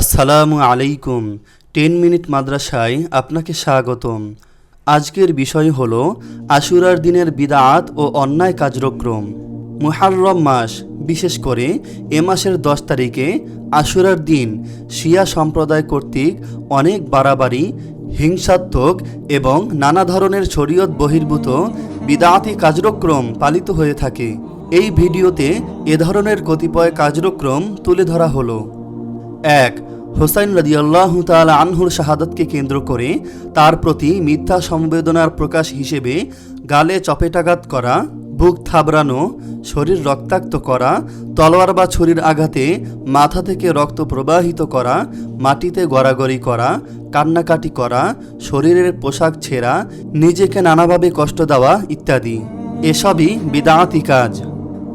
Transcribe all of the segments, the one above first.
আসসালামু আলাইকুম। Ten minute মাদ্রাসায় আপনাকে স্বাগতম। আজকের বিষয় হল আশুরার দিনের বিদাত ও অন্যায় কার্যক্রম। মুহাররম মাস, বিশেষ করে এ মাসের দশ তারিখে আশুরার দিন শিয়া সম্প্রদায় কর্তৃক অনেক বাড়াবাড়ি, হিংসাত্মক এবং নানা ধরনের শরীয়ত বহির্ভূত বিদাতি কার্যক্রম পালিত হয়ে থাকে। এই ভিডিওতে এ ধরনের কতিপয় কার্যক্রম তুলে ধরা হলো। এক হোসাইন রাদিয়াল্লাহ তাআলা আনহুর শাহাদাতকে কেন্দ্র করে তার প্রতি মিথ্যা সংবেদনার প্রকাশ হিসেবে গালে চপেটাঘাত করা, বুক থাবড়ানো, শরীর রক্তাক্ত করা, তলোয়ার বা ছুরির আঘাতে মাথা থেকে রক্ত প্রবাহিত করা, মাটিতে গড়াগড়ি করা, কান্নাকাটি করা, শরীরের পোশাক ছেঁড়া, নিজেকে নানাভাবে কষ্ট দেওয়া ইত্যাদি। এসবই বিদাতি কাজ।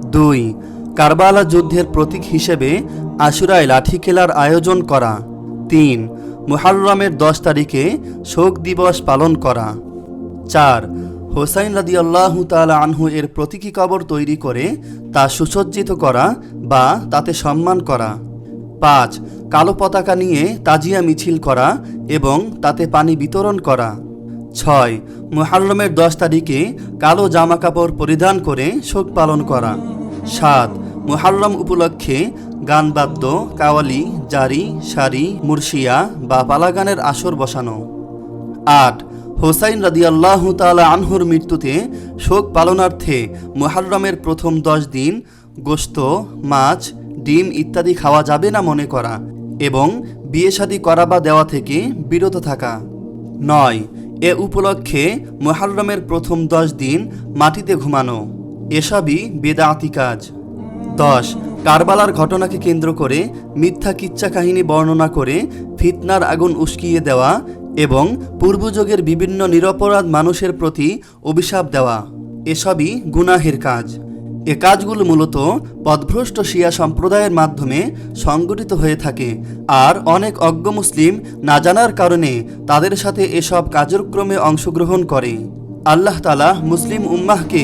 দুই কারবালা যুদ্ধের প্রতীক হিসেবে আশুরায় লাঠি খেলার আয়োজন করা। তিন, মুহাররমের দশ তারিখে শোক দিবস পালন করা। চার, হোসাইন রাদি আল্লাহ তালা আনহু এর প্রতীকী কবর তৈরি করে তা সুসজ্জিত করা বা তাতে সম্মান করা। পাঁচ, কালো পতাকা নিয়ে তাজিয়া মিছিল করা এবং তাতে পানি বিতরণ করা। ছয়, মুহাররমের দশ তারিখে কালো জামাকাপড় পরিধান করে শোক পালন করা। সাত মুহাররম উপলক্ষে গান বাদ্য কাওয়ালি, জারি, সারি, মুর্শিয়া বা পালাগানের আসর বসানো। আট, হোসাইন রাদিয়াল্লাহু তাআলা আনহুর মৃত্যুতে শোক পালনার্থে মুহাররমের প্রথম দশ দিন গোস্ত মাছ, ডিম ইত্যাদি খাওয়া যাবে না মনে করা এবং বিয়ে শাদী করা বা দেওয়া থেকে বিরত থাকা। নয়, এ উপলক্ষে মুহাররমের প্রথম দশ দিন মাটিতে ঘুমানো। এসবই বেদাতি কাজ। দশ। কারবালার ঘটনাকে কেন্দ্র করে মিথ্যা কিচ্ছা কাহিনী বর্ণনা করে ফিতনার আগুন উস্কিয়ে দেওয়া এবং পূর্বযুগের বিভিন্ন নিরপরাধ মানুষের প্রতি অভিশাপ দেওয়া। এসবই গুনাহের কাজ। এ কাজগুলো মূলত পদভ্রষ্ট শিয়া সম্প্রদায়ের মাধ্যমে সংগঠিত হয়ে থাকে। আর অনেক অজ্ঞ মুসলিম না জানার কারণে তাদের সাথে এসব কার্যক্রমে অংশগ্রহণ করে। আল্লাহ তালা মুসলিম উম্মাহকে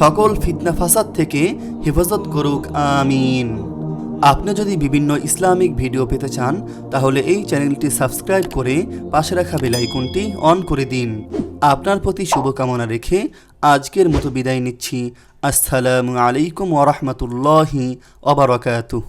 সকল ফিতনা ফাসাদ থেকে হেফাজত করুক, আমিন। আপনি যদি বিভিন্ন ইসলামিক ভিডিও পেতে চান, তাহলে এই চ্যানেলটি সাবস্ক্রাইব করে পাশে রাখা বেলাইকনটি অন করে দিন। আপনার প্রতি শুভকামনা রেখে আজকের মতো বিদায় নিচ্ছি। আসসালামু আলাইকুম ওরহমতুল্লাহি অবরাকাতুহ